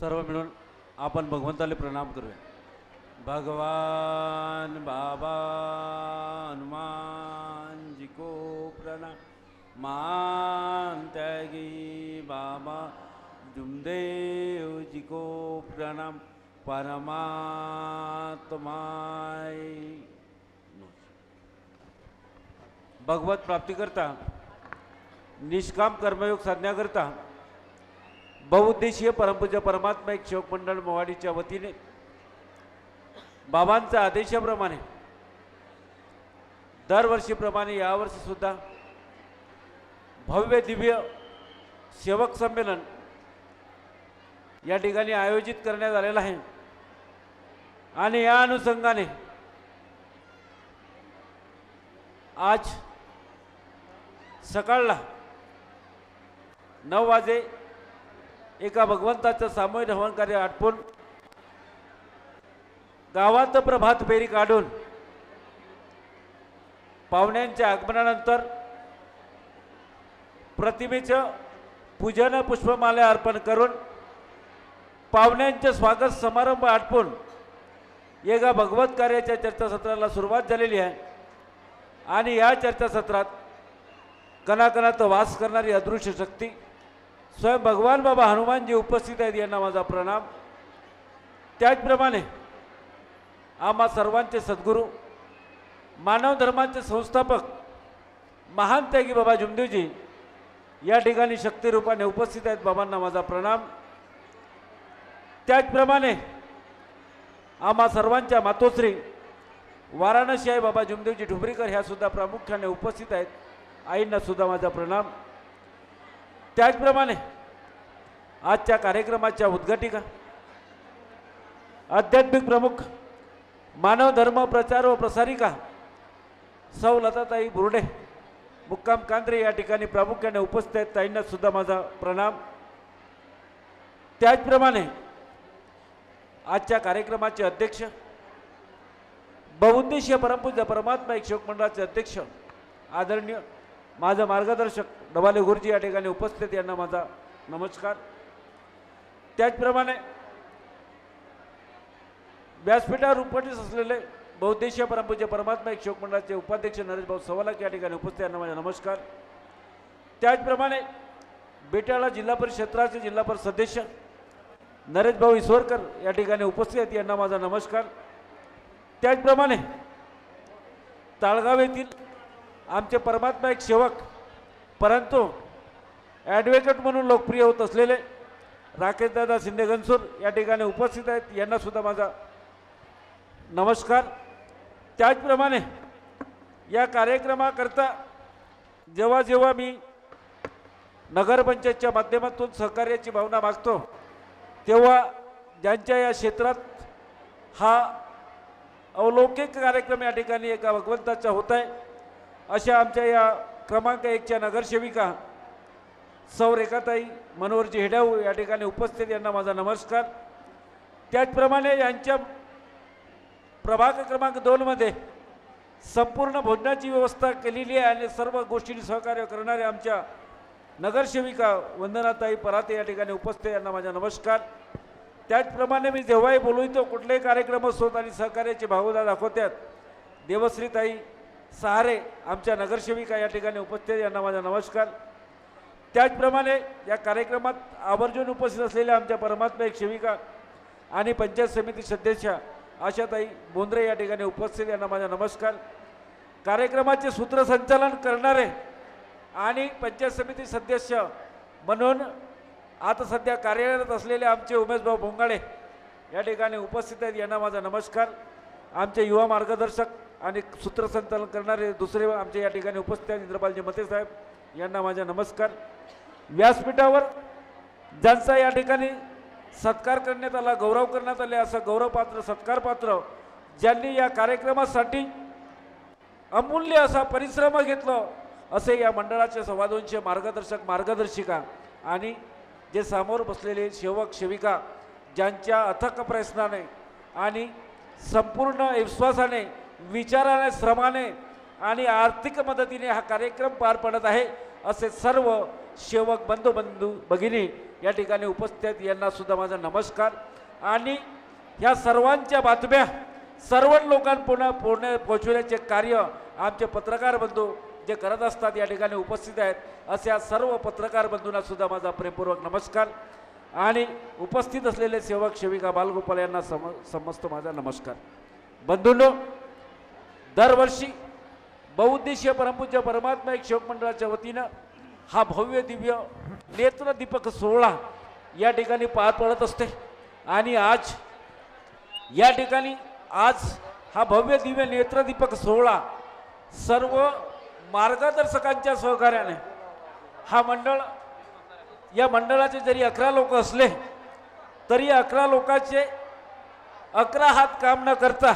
सर्व मिळून आपण भगवंताला प्रणाम करूया. भगवान बाबा हनुमान जी को प्रणाम मान त्यागी बाबा जुमदेव जी को प्रणाम परमात्माय भगवत प्राप्तीकरता निष्काम कर्मयोग साधण्याकरता बहुउद्देशीय परमपूज्य परमात्मा एक शोक मंडळ मोवाडीच्या वतीने. बाबांच्या आदेशाप्रमाणे दरवर्षीप्रमाणे यावर्षी सुद्धा भव्य दिव्य सेवक संमेलन या ठिकाणी आयोजित करण्यात आलेलं आहे. आणि या अनुषंगाने आज सकाळला नऊ वाजे एका भगवंताचं सामूहिक हवन कार्य आटपून गावात प्रभात फेरी काढून पाहुण्यांच्या आगमनानंतर प्रतिमेचं पूजन पुष्पमाला अर्पण करून पाहुण्यांचे स्वागत समारंभ आटपून एका भगवत कार्याच्या चर्चासत्राला सुरुवात झालेली आहे. आणि या चर्चासत्रात कणाकणात वास करणारी अदृश्य शक्ती स्वयं भगवान बाबा हनुमानजी उपस्थित आहेत यांना माझा प्रणाम. त्याचप्रमाणे आम्हा सर्वांचे सद्गुरू मानव धर्माचे संस्थापक महान त्यागी बाबा जुमदेवजी या ठिकाणी शक्तिरूपाने उपस्थित आहेत. बाबांना माझा प्रणाम. त्याचप्रमाणे आम्हा सर्वांच्या मातोश्री वाराणसी आहे बाबा जुमदेवजी ढुबरीकर ह्यासुद्धा प्रामुख्याने उपस्थित आहेत. आईंनासुद्धा माझा प्रणाम. त्याचप्रमाणे आजच्या कार्यक्रमाच्या उद्घाटिका आध्यात्मिक प्रमुख मानव धर्म प्रचार व प्रसारिका सौ लताताई बुर्डे मुक्काम कांद्रे या ठिकाणी प्रामुख्याने उपस्थित आहेत. ताईंना सुद्धा माझा प्रणाम. त्याचप्रमाणे आजच्या कार्यक्रमाचे अध्यक्ष बहुउद्देशीय परमपूज्य परमात्मा एक शोक मंडळाचे अध्यक्ष आदरणीय माझं मार्गदर्शक डबाले गुरुजी या ठिकाणी उपस्थित यांना माझा नमस्कार. त्याचप्रमाणे व्यासपीठावर उपस्थित असलेले बहुद्देशीय परमपूज्य परमात्मा एक शोक मंडळाचे उपाध्यक्ष नरेशभाऊ सवालाक या ठिकाणी उपस्थित यांना माझा नमस्कार. त्याचप्रमाणे बेटाळा जिल्हा परिषद क्षेत्राचे जिल्हा परिषद सदस्य नरेशभाऊ ईश्वरकर या ठिकाणी उपस्थित यांना माझा नमस्कार. त्याचप्रमाणे ताळगाव येथील आमचे परमात्मा एक सेवक परंतु ॲडव्होकेट म्हणून लोकप्रिय होत असलेले राकेशदादा शिंदे घनसूर या ठिकाणी उपस्थित आहेत. यांनासुद्धा माझा नमस्कार. त्याचप्रमाणे या कार्यक्रमाकरता जेव्हा जेव्हा मी नगरपंचायतच्या माध्यमातून सहकार्याची भावना मागतो तेव्हा ज्यांच्या या क्षेत्रात हा अवलौकिक कार्यक्रम या ठिकाणी एका भगवंताचा होत आहे अशा आमच्या या क्रमांक एकच्या नगरसेविका सौ रेखाताई मनोहरजी हेडाऊ या ठिकाणी उपस्थित यांना माझा नमस्कार. त्याचप्रमाणे यांच्या प्रभाग क्रमांक दोनमध्ये संपूर्ण भोजनाची व्यवस्था केलेली आहे आणि सर्व गोष्टींनी सहकार्य करणाऱ्या आमच्या नगरसेविका वंदनाताई पराते या ठिकाणी उपस्थित यांना माझा नमस्कार. त्याचप्रमाणे मी जेव्हाही बोलवितो कुठलेही कार्यक्रम असोत आणि सहकार्याची भावना दाखवतात देवश्रीताई सहारे आमच्या नगरसेविका या ठिकाणी उपस्थित यांना माझा नमस्कार. त्याचप्रमाणे या कार्यक्रमात आवर्जून उपस्थित असलेल्या आमच्या परमात्मा एक सेविका आणि पंचायत समिती सदस्य आशाताई बोंद्रे या ठिकाणी उपस्थित यांना माझा नमस्कार. कार्यक्रमाचे सूत्रसंचालन करणारे आणि पंचायत समिती सदस्य म्हणून आता सध्या कार्यरत असलेले आमचे उमेशभाऊ भोंगाडे या ठिकाणी उपस्थित आहेत. यांना माझा नमस्कार. आमचे युवा मार्गदर्शक आणि सूत्रसंचालन करणारे दुसरे आमचे या ठिकाणी उपस्थित आहेत इंद्रपालजी मते साहेब. यांना माझा नमस्कार. व्यासपीठावर ज्यांचा या ठिकाणी सत्कार करण्यात आला गौरव करण्यात आले असं गौरवपात्र सत्कारपात्र ज्यांनी या कार्यक्रमासाठी अमूल्य असा परिश्रम घेतलं असे या मंडळाचे सवादोंचे मार्गदर्शक मार्गदर्शिका आणि जे समोर बसलेले सेवक सेविका ज्यांच्या अथक प्रयत्नाने आणि संपूर्ण विश्वासाने विचाराने श्रमाने आणि आर्थिक मदतीने हा कार्यक्रम पार पडत आहे असे सर्व सेवक बंधू बंधू भगिनी या ठिकाणी उपस्थित यांनासुद्धा यांना सुद्धा माझा नमस्कार. आणि ह्या सर्वांच्या बातम्या सर्व लोकांपुन्हा पोहण्या पोहोचवण्याचे कार्य आमचे पत्रकार बंधू जे करत असतात या ठिकाणी उपस्थित आहेत अशा सर्व पत्रकार बंधूंना सुद्धा माझा प्रेमपूर्वक नमस्कार. आणि उपस्थित असलेले सेवक सेविका बालगोपाल यांना सम समजतो माझा नमस्कार. बंधूंनो दरवर्षी बहुउद्देशीय परमपूज्य परमात्मा एक शिवमंडळाच्या मंडळाच्या वतीनं हा भव्य दिव्य नेत्रदीपक सोहळा या ठिकाणी पार पडत असते. आणि आज या ठिकाणी आज हा भव्य दिव्य नेत्रदीपक सोहळा सर्व मार्गदर्शकांच्या सहकार्याने हा मंडळ या मंडळाचे जरी अकरा लोक असले तरी अकरा लोकांचे अकरा हात काम न करता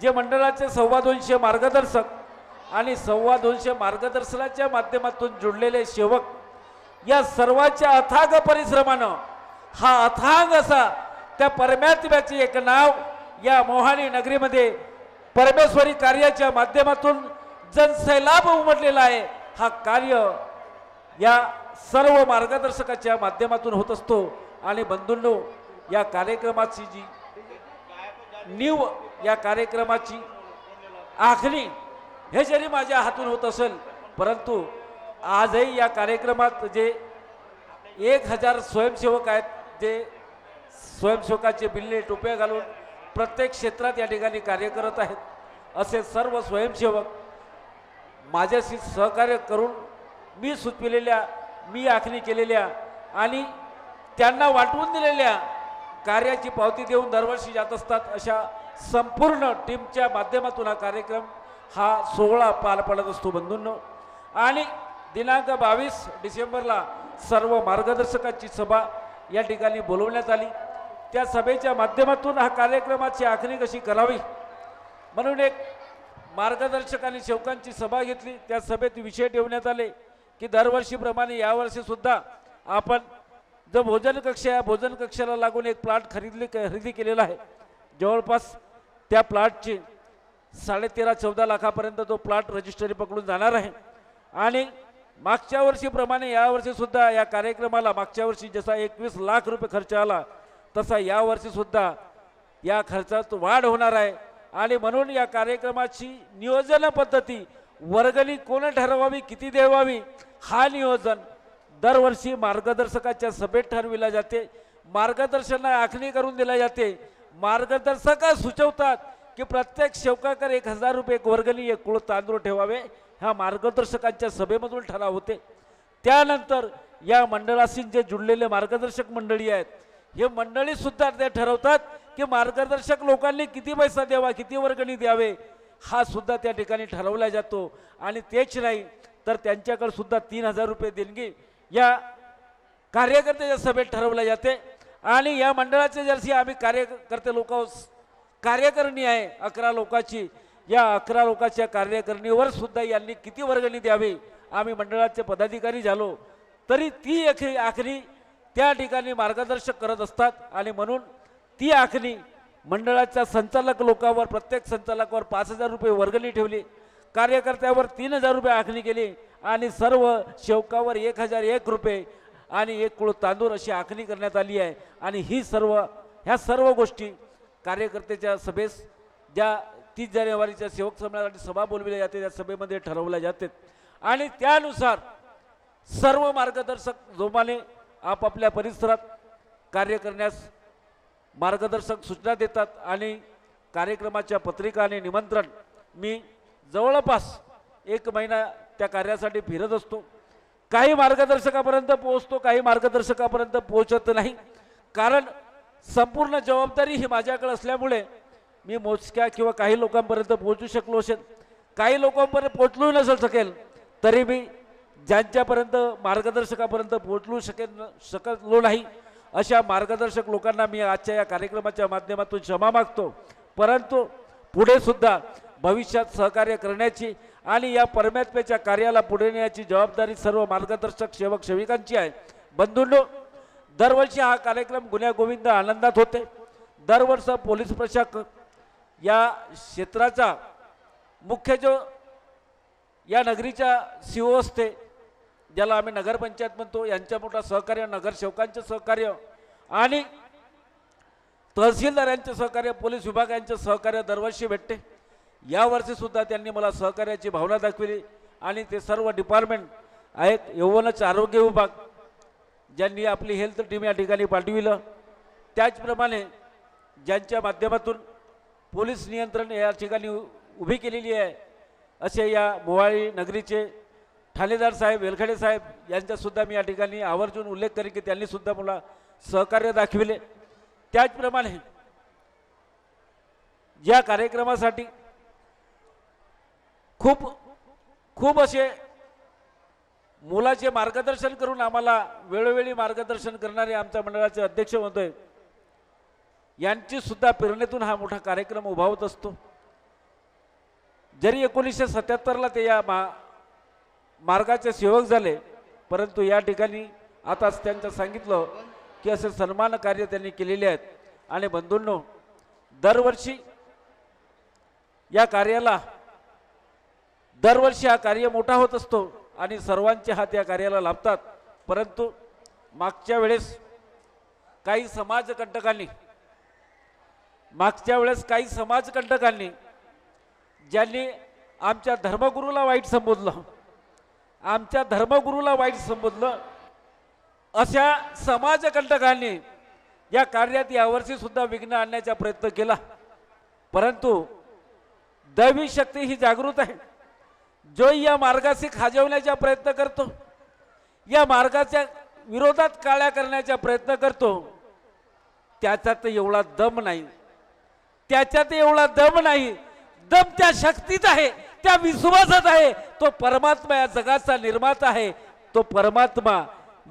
जे मंडळाचे सव्वा दोनशे मार्गदर्शक आणि सव्वा दोनशे मार्गदर्शनाच्या माध्यमातून जुडलेले सेवक या सर्वांच्या अथाग परिश्रमानं हा अथांग असा त्या परमात्म्याचे एक नाव या मोहानी नगरीमध्ये परमेश्वरी कार्याच्या माध्यमातून जनसैलाब उमटलेला आहे. हा कार्य या सर्व मार्गदर्शकाच्या माध्यमातून होत असतो. आणि बंधूंनो या कार्यक्रमाची जी नीव या कार्यक्रमाची आखणी हे जरी माझ्या हातून होत असेल परंतु आजही या कार्यक्रमात जे एक हजार स्वयंसेवक आहेत जे स्वयंसेवकाचे बिल्ले टोप्या घालून प्रत्येक क्षेत्रात या ठिकाणी कार्य करत आहेत असे सर्व स्वयंसेवक माझ्याशी सहकार्य करून मी सुचविलेल्या मी आखणी केलेल्या आणि त्यांना वाटवून दिलेल्या कार्याची पावती देऊन दरवर्षी जात असतात. अशा संपूर्ण टीमच्या माध्यमातून हा कार्यक्रम हा सोहळा पार पडत असतो बंधूंनो. आणि दिनांक बावीस डिसेंबरला सर्व मार्गदर्शकांची सभा या ठिकाणी बोलवण्यात आली. त्या सभेच्या माध्यमातून हा कार्यक्रमाची आखणी कशी करावी? म्हणून एक मार्गदर्शक आणि सेवकांची सभा घेतली. त्या सभेत विषय ठेवण्यात आले की दरवर्षीप्रमाणे यावर्षीसुद्धा आपण जो भोजन कक्ष आहे भोजन कक्षाला लागून एक प्लॉट खरेदी खरेदी केलेला आहे. जवळपास त्या प्लॉटची साडेतेरा चौदा लाखापर्यंत तो प्लॉट रजिस्ट्री पकडून जाणार आहे. आणि मागच्या वर्षीप्रमाणे यावर्षीसुद्धा या कार्यक्रमाला मागच्या वर्षी जसा एकवीस लाख रुपये खर्च आला तसा यावर्षीसुद्धा या खर्चात वाढ होणार आहे. आणि म्हणून या कार्यक्रमाची नियोजन पद्धती वर्गणी कोण ठरवावी किती देवावी हा नियोजन दरवर्षी मार्गदर्शकाच्या सभेत ठरविल्या जाते. मार्गदर्शनाला आखणी करून दिल्या जाते. मार्गदर्शक सुचवतात की प्रत्येक शेवकाकर एक हजार रुपये एक वर्गणी एक कुळ तांदूळ ठेवावे ह्या मार्गदर्शकांच्या सभेमधून ठराव होते. त्यानंतर या मंडळाशी जे जुळलेले मार्गदर्शक मंडळी आहेत हे मंडळीसुद्धा ते ठरवतात की मार्गदर्शक लोकांनी किती पैसा द्यावा किती वर्गणी द्यावे हा सुद्धा त्या ठिकाणी ठरवला जातो. आणि तेच नाही तर त्यांच्याकडे सुद्धा तीन हजार रुपये देणगी या कार्यकर्त्याच्या सभेत ठरवल्या जाते. आणि या मंडळाचे जर्सी आम्ही कार्यकर्ते लोक कार्यकारिणी आहे अकरा लोकांची. या अकरा लोकांच्या कार्यकारिणीवर सुद्धा यांनी किती वर्गणी द्यावी आम्ही मंडळाचे पदाधिकारी झालो. तरी ती आखणी आखणी त्या ठिकाणी मार्गदर्शक करत असतात. आणि म्हणून ती आखणी मंडळाच्या संचालक लोकांवर प्रत्येक संचालकावर पाच हजार रुपये वर्गणी ठेवली. कार्यकर्त्यावर तीन हजार रुपये आखणी केली. आणि सर्व शेवकावर एक हजार एक रुपये आणि एक कुळ तांदूळ अशी आखणी करण्यात आली आहे. आणि ही सर्व ह्या सर्व गोष्टी कार्यकर्त्याच्या सभेस ज्या तीस जानेवारीच्या सेवक संमेलनासाठी सभा बोलविल्या जाते त्या सभेमध्ये ठरवल्या जाते आणि त्यानुसार सर्व मार्गदर्शक जोमाने आपापल्या परिसरात कार्य करण्यास मार्गदर्शक सूचना देतात आणि कार्यक्रमाच्या पत्रिका आणि निमंत्रण मी जवळपास एक महिना त्या कार्यासाठी फिरत असतो. काही मार्गदर्शकापर्यंत पोहोचतो काही मार्गदर्शकापर्यंत पोहोचत नाही. कारण संपूर्ण जबाबदारी ही माझ्याकडे असल्यामुळे मी मोजक्या किंवा काही लोकांपर्यंत पोहोचू शकलो असेल. काही लोकांपर्यंत पोहोचलो नसेल शकेल तरी मी ज्यांच्यापर्यंत मार्गदर्शकापर्यंत पोहोचलू शकेल शकलो नाही अशा मार्गदर्शक लोकांना मी आजच्या या कार्यक्रमाच्या माध्यमातून क्षमा मागतो. परंतु पुढे सुद्धा भविष्यात सहकार्य करण्याची आणि या परमात्म्याच्या कार्याला पुढे नेण्याची जबाबदारी सर्व मार्गदर्शक सेवक सेविकांची आहे. बंधूंनो दरवर्षी हा कार्यक्रम गुन्ह्यागोविंद आनंदात होते. दरवर्ष पोलीस प्रशासक या क्षेत्राचा मुख्य जो या नगरीच्या सी ओ असते ज्याला आम्ही नगरपंचायत म्हणतो यांच्या मोठा सहकार्य नगरसेवकांचं सहकार्य आणि तहसीलदारांचे सहकार्य पोलीस विभागांचे सहकार्य दरवर्षी भेटते. यावर्षीसुद्धा त्यांनी मला सहकार्याची भावना दाखविली आणि ते सर्व डिपार्टमेंट आहेत यवनच आरोग्य विभाग ज्यांनी आपली हेल्थ टीम या ठिकाणी पाठविलं. त्याचप्रमाणे ज्यांच्या माध्यमातून पोलीस नियंत्रण या ठिकाणी उ- उभी केलेली आहे असे या मोवाळी नगरीचे ठाणेदार साहेब वेलखडे साहेब यांचासुद्धा मी या ठिकाणी आवर्जून उल्लेख करेन की त्यांनीसुद्धा मला सहकार्य दाखविले. त्याचप्रमाणे या कार्यक्रमासाठी खूप खूप असे मुलाचे मार्गदर्शन करून आम्हाला वेळोवेळी मार्गदर्शन करणारे आमच्या मंडळाचे अध्यक्ष म्हणतोय यांची सुद्धा प्रेरणेतून हा मोठा कार्यक्रम उभा होत असतो. जरी एकोणीसशे सत्याहत्तरला ते या मा मार्गाचे सेवक झाले परंतु या ठिकाणी आताच त्यांचं सांगितलं की असे सन्मान कार्य त्यांनी केलेले आहेत. आणि बंधूंनो दरवर्षी या कार्याला दरवर्षी हा कार्य मोठा होत असतो आणि सर्वांचे हात या कार्याला लाभतात. परंतु मागच्या वेळेस काही समाजकंटकांनी मागच्या वेळेस काही समाजकंटकांनी ज्यांनी आमच्या धर्मगुरूला वाईट संबोधलं आमच्या धर्मगुरूला वाईट संबोधलं अशा समाजकंटकांनी या कार्यात यावर्षी सुद्धा विघ्न आणण्याचा प्रयत्न केला. परंतु दैवी शक्ती ही जागृत आहे. जो या मार्गाशी खाजवण्याचा प्रयत्न करतो या मार्गाच्या विरोधात काळ्या करण्याचा प्रयत्न करतो त्याच्यात एवढा दम नाही. त्याच्यात एवढा दम नाही. दम त्या शक्तीत आहे त्या विश्वासात आहे. तो परमात्मा या जगाचा निर्माता आहे. तो परमात्मा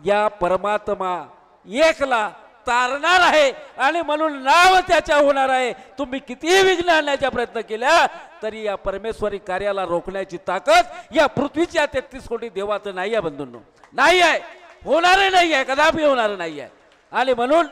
या परमात्मा एकला तारणार आहे आणि म्हणून नाव त्याच्या होणार आहे. तुम्ही कितीही विघ्न आणण्याचा प्रयत्न केला तरी या परमेश्वरी कार्याला रोखण्याची ताकद या पृथ्वीच्या तेहतीस कोटी देवाचं नाही आहे बंधूंनो. नाही आहे. होणार नाही आहे. कदापि होणार नाही आहे. आणि म्हणून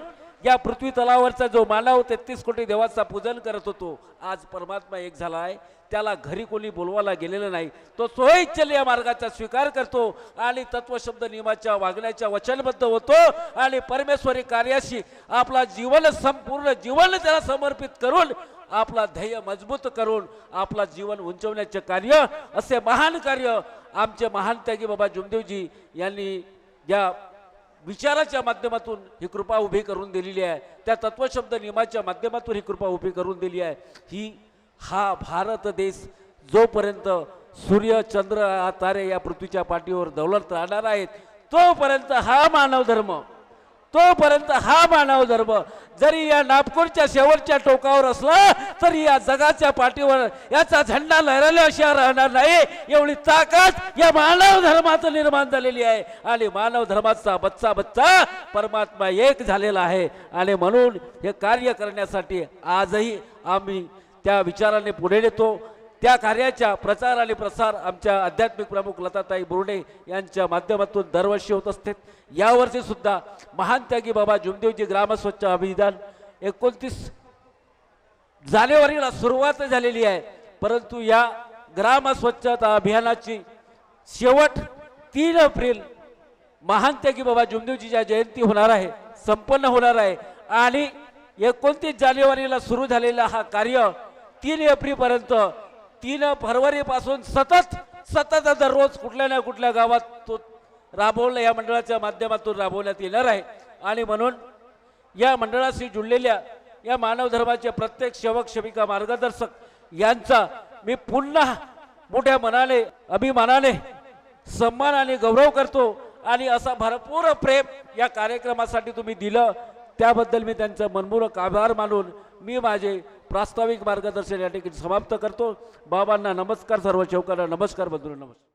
या पृथ्वी तलावरचा जो मानव तेहतीस कोटी देवाचा पूजन करत होतो आज परमात्मा एक झाला आहे. त्याला घरी कोणी बोलवायला गेलेलं नाही. तो सोयीच्छेने या मार्गाचा स्वीकार करतो आणि तत्वशब्द नियमाच्या वागण्याच्या वचनबद्ध होतो आणि परमेश्वरी कार्याशी आपला जीवन संपूर्ण जीवन त्याला समर्पित करून आपला ध्येय मजबूत करून आपला जीवन उंचवण्याचे कार्य असे महान कार्य आमचे महान त्यागी बाबा जुमदेवजी यांनी या विचाराच्या माध्यमातून ही कृपा उभी करून दिलेली आहे. त्या तत्वशब्द नियमाच्या माध्यमातून ही कृपा उभी करून दिली आहे. ही हा भारत देश जोपर्यंत सूर्य चंद्र हा तारे या पृथ्वीच्या पाठीवर दौलत राहणार आहेत तोपर्यंत हा मानव धर्म तोपर्यंत हा मानव धर्म जरी या नागपूरच्या शेवटच्या टोकावर असला तरी या जगाच्या पाठीवर याचा झेंडा लहरल्याशिवाय राहणार नाही एवढी ताकद या मानव धर्माचं निर्माण झालेली आहे. आणि मानव धर्माचा बच्चा बच्चा परमात्मा एक झालेला आहे. आणि म्हणून हे कार्य करण्यासाठी आजही आम्ही त्या विचाराने पुढे नेतो. त्या कार्याच्या प्रचार आणि प्रसार आमच्या आध्यात्मिक प्रमुख लताताई बोर्डे यांच्या माध्यमातून दरवर्षी होत असते यावर्षी सुद्धा महान त्यागी बाबा जुमदेवजी ग्रामस्वच्छ अभियान एकोणतीस जानेवारीला सुरुवात झालेली आहे. परंतु या ग्राम स्वच्छता अभियानाची शेवट तीन एप्रिल महान त्यागी बाबा जुमदेवजीच्या जयंती होणार आहे. संपन्न होणार आहे. आणि एकोणतीस जानेवारीला सुरू झालेला हा कार्य तीन एप्रिलपर्यंत तीन फरवरीपासून सतत सतत दररोज कुठल्या ना कुठल्या गावात तो राबवला या मंडळाच्या माध्यमातून राबवण्यात येणार आहे. आणि म्हणून या मंडळाशी जुळलेल्या या मानव धर्माचे प्रत्येक सेवक सेविका मार्गदर्शक यांचा मी पुन्हा मोठ्या मनाने अभिमानाने सन्मान आणि गौरव करतो. आणि असा भरपूर प्रेम या कार्यक्रमासाठी तुम्ही दिलं. त्याबद्दल मी त्यांचा मनपूर्वक आभार मानून मी माझे प्रास्ताविक मार्गदर्शन या ठिकाणी समाप्त करतो. बाबांना नमस्कार सर्व चौकांना नमस्कार बंधू नमस्कार.